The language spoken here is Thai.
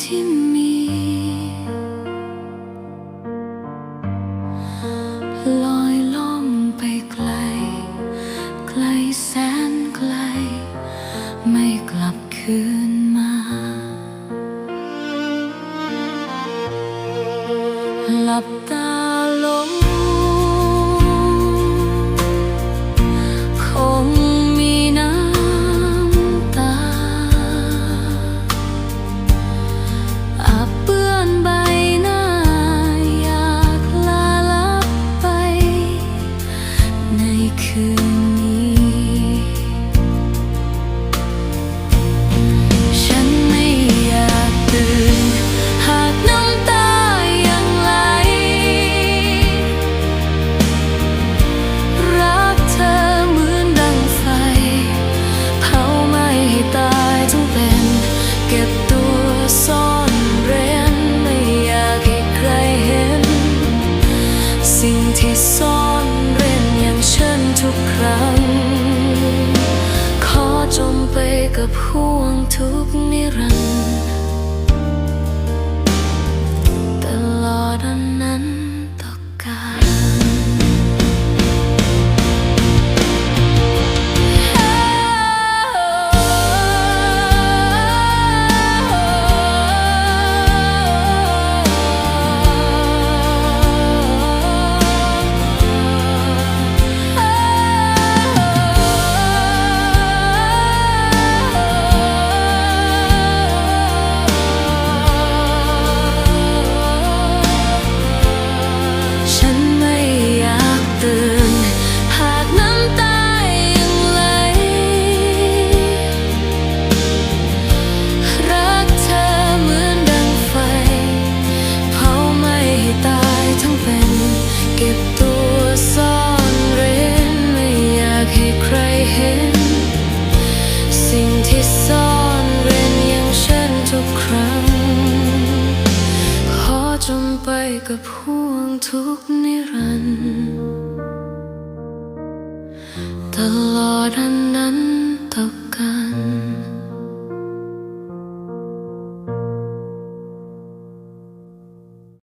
ที่มี ลอยล่องไปไกล ไกลแสนไกล ไม่กลับคืนมา หลับตา สิ่งที่ซ่อนเร้นอย่างเช่นทุกครั้ง ขอจมไปกับห่วงทุกนิรันดร กับห่วงทุกนิรันดร์